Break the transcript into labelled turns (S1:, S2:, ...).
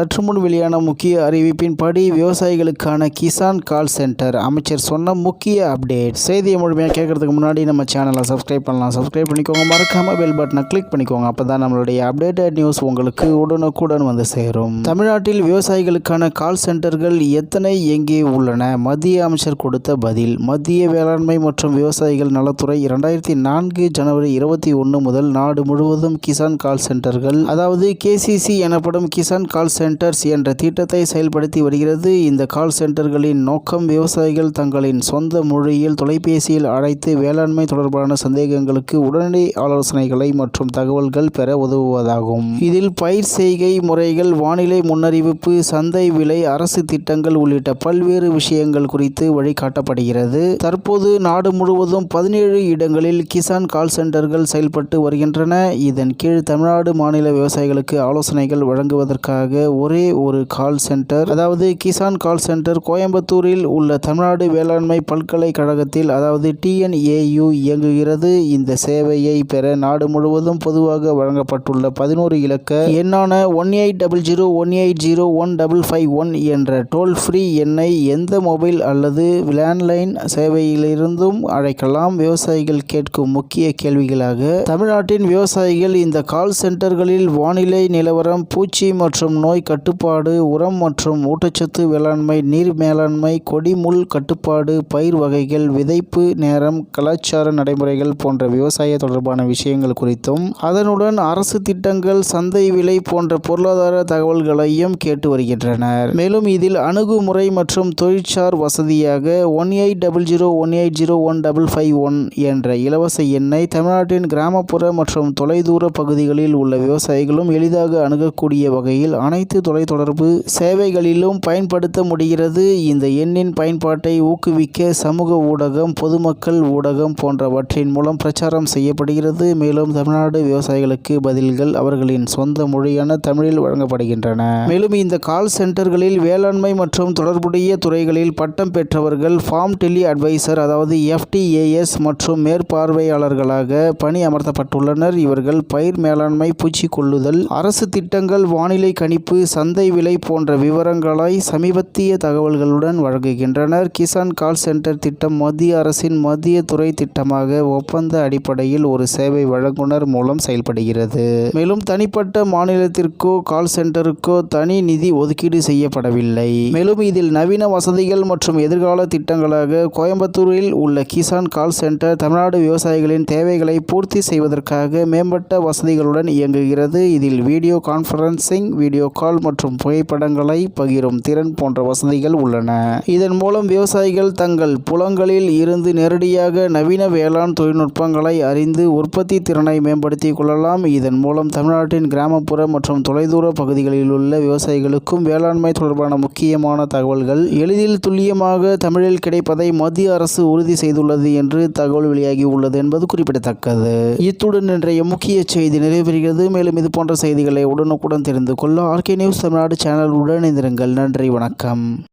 S1: சற்று முன் வெளியான முக்கிய அறிவிப்பின்படி விவசாயிகளுக்கான கிசான் கால் சென்டர். அமைச்சர் சொன்ன முக்கிய அப்டேட். செய்தியை முழுமையாக கேட்கறதுக்கு முன்னாடி நம்ம சேனலை சப்ஸ்கிரைப் பண்ணலாம். சப்ஸ்கிரைப் பண்ணிக்கோங்க. மறக்காம பெல் பட்டனை கிளிக் பண்ணிக்கோங்க. அப்போ தான் நம்மளுடைய அப்டேட்டட் நியூஸ் உங்களுக்கு உடனுக்குடன் வந்து சேரும். தமிழ்நாட்டில் விவசாயிகளுக்கான கால் சென்டர்கள் எத்தனை எங்கே உள்ளன? மத்திய அமைச்சர் கொடுத்த பதில். மத்திய வேளாண்மை மற்றும் விவசாயிகள் நலத்துறை இரண்டாயிரத்தி நான்கு ஜனவரி இருபத்தி ஒன்று முதல் நாடு முழுவதும் கிசான் கால் சென்டர்கள் அதாவது கேசிசி எனப்படும் கிசான் கால் சென்டர் சென்டர்ஸ் என்ற திட்டத்தை செயல்படுத்தி வருகிறது. இந்த கால் சென்டர்களின் நோக்கம் விவசாயிகள் தங்களின் சொந்த மொழியில் தொலைபேசியில் அழைத்து வேளாண்மை தொடர்பான சந்தேகங்களுக்கு உடனடி ஆலோசனைகளை மற்றும் தகவல்கள் பெற உதவுவதாகும். இதில் பயிர் செய்கை முறைகள் வானிலை முன்னறிவிப்பு சந்தை விலை அரசு திட்டங்கள் உள்ளிட்ட பல்வேறு விஷயங்கள் குறித்து வழிகாட்டப்படுகிறது. தற்போது நாடு முழுவதும் பதினேழு இடங்களில் கிசான் கால் சென்டர்கள் செயல்பட்டு வருகின்றன. இதன் கீழ் தமிழ்நாடு மாநில விவசாயிகளுக்கு ஆலோசனைகள் வழங்குவதற்காக ஒரே ஒரு கால் சென்டர் அதாவது கிசான் கால் சென்டர் கோயம்புத்தூரில் உள்ள தமிழ்நாடு வேளாண்மை பல்கலைக்கழகத்தில் அதாவது டிஎன்ஏயு இயங்குகிறது. இந்த சேவையை பெற நாடு முழுவதும் பொதுவாக வழங்கப்பட்டுள்ள பதினோரு இலக்க எண்ணான one eight double zero one eight zero one double five one என்ற டோல் ஃப்ரீ எண்ணை எந்த மொபைல் அல்லது லேண்ட்லைன் சேவையிலிருந்தும் அழைக்கலாம். விவசாயிகள் கேட்கும் முக்கிய கேள்விகளாக தமிழ்நாட்டின் விவசாயிகள் இந்த கால் சென்டர்களில் வானிலை நிலவரம் பூச்சி மற்றும் நோய் கட்டுப்பாடு உரம் மற்றும் ஊட்டச்சத்து வேளாண்மை நீர் மேலாண்மை கொடிமுள் கட்டுப்பாடு பயிர் வகைகள் விதைப்பு நேரம் கலாச்சார நடைமுறைகள் போன்ற விவசாய தொடர்பான விஷயங்கள் குறித்தும் அதனுடன் அரசு திட்டங்கள் சந்தை விலை போன்ற பொருளாதார தகவல்களையும் கேட்டு வருகின்றனர். மேலும் இதில் அணுகுமுறை மற்றும் தொழிற்சார் வசதியாக one eight double zero one eight zero one double five one என்ற இலவச எண்ணை தமிழ்நாட்டின் கிராமப்புற மற்றும் தொலைதூர பகுதிகளில் உள்ள விவசாயிகளும் எளிதாக அணுகக்கூடிய வகையில் அனைத்து தொலைத்தொடர்பு சேவைகளிலும் பயன்படுத்த முடிகிறது. இந்த எண்ணின் பயன்பாட்டை ஊக்குவிக்க சமூக ஊடகம் பொதுமக்கள் ஊடகம் போன்றவற்றின் மூலம் பிரச்சாரம் செய்யப்படுகிறது. மேலும் தமிழ்நாடு விவசாயிகளுக்கு பதில்கள் அவர்களின் சொந்த மொழியான தமிழில் வழங்கப்படுகின்றன. மேலும் இந்த கால் சென்டர்களில் வேளாண்மை மற்றும் தொடர்புடைய துறைகளில் பட்டம் பெற்றவர்கள் ஃபார்ம் டெலி அட்வைசர் அதாவது எஃப்டிஏஎஸ் மற்றும் மேற்பார்வையாளர்களாக பணி அமர்த்தப்பட்டுள்ளனர். இவர்கள் பயிர் மேலாண்மை பூச்சி கொள்ளுதல் அரசு திட்டங்கள் வானிலை கணிப்பு சந்தை விலை போன்ற விவரங்களை சமீபத்திய தகவல்களுடன் வழங்குகின்றனர். கிசான் கால் சென்டர் திட்டம் மத்திய அரசின் மத்திய துறை திட்டமாக ஒப்பந்த அடிப்படையில் ஒரு சேவை வழங்குனர் மூலம் செயல்படுகிறது. மேலும் தனிப்பட்ட மாநிலத்திற்கோ கால் சென்டருக்கோ தனி நிதி ஒதுக்கீடு செய்யப்படவில்லை. மேலும் இதில் நவீன வசதிகள் மற்றும் எதிர்கால திட்டங்களாக கோயம்புத்தூரில் உள்ள கிசான் கால் சென்டர் தமிழ்நாடு விவசாயிகளின் தேவைகளை பூர்த்தி செய்வதற்காக மேம்பட்ட வசதிகளுடன் இயங்குகிறது. இதில் வீடியோ கான்ஃபரன்சிங் வீடியோ கால் மற்றும் புகைப்படங்களை பகிரும் திறன் போன்ற வசதிகள் உள்ளன. இதன் மூலம் விவசாயிகள் தங்கள் புலங்களில் இருந்து நேரடியாக நவீன வேளாண் தொழில்நுட்பங்களை அறிந்து உற்பத்தி திறனை மேம்படுத்திக் கொள்ளலாம். இதன் மூலம் தமிழ்நாட்டின் கிராமப்புற மற்றும் தொலைதூர பகுதிகளில் உள்ள விவசாயிகளுக்கும் வேளாண்மை தொடர்பான முக்கியமான தகவல்கள் எளிதில் துல்லியமாக தமிழில் கிடைப்பதை மத்திய அரசு உறுதி செய்துள்ளது என்று தகவல் வெளியாகி உள்ளது என்பது குறிப்பிடத்தக்கது. இத்துடன் இன்றைய முக்கிய செய்தி நிறைவேறுகிறது. மேலும் இது போன்ற செய்திகளை உடனுக்குடன் தெரிந்து கொள்ள ஆர்கே நியூஸ் தமிழ்நாடு சேனல் உடன் இணைந்திருங்கள். நன்றி வணக்கம்.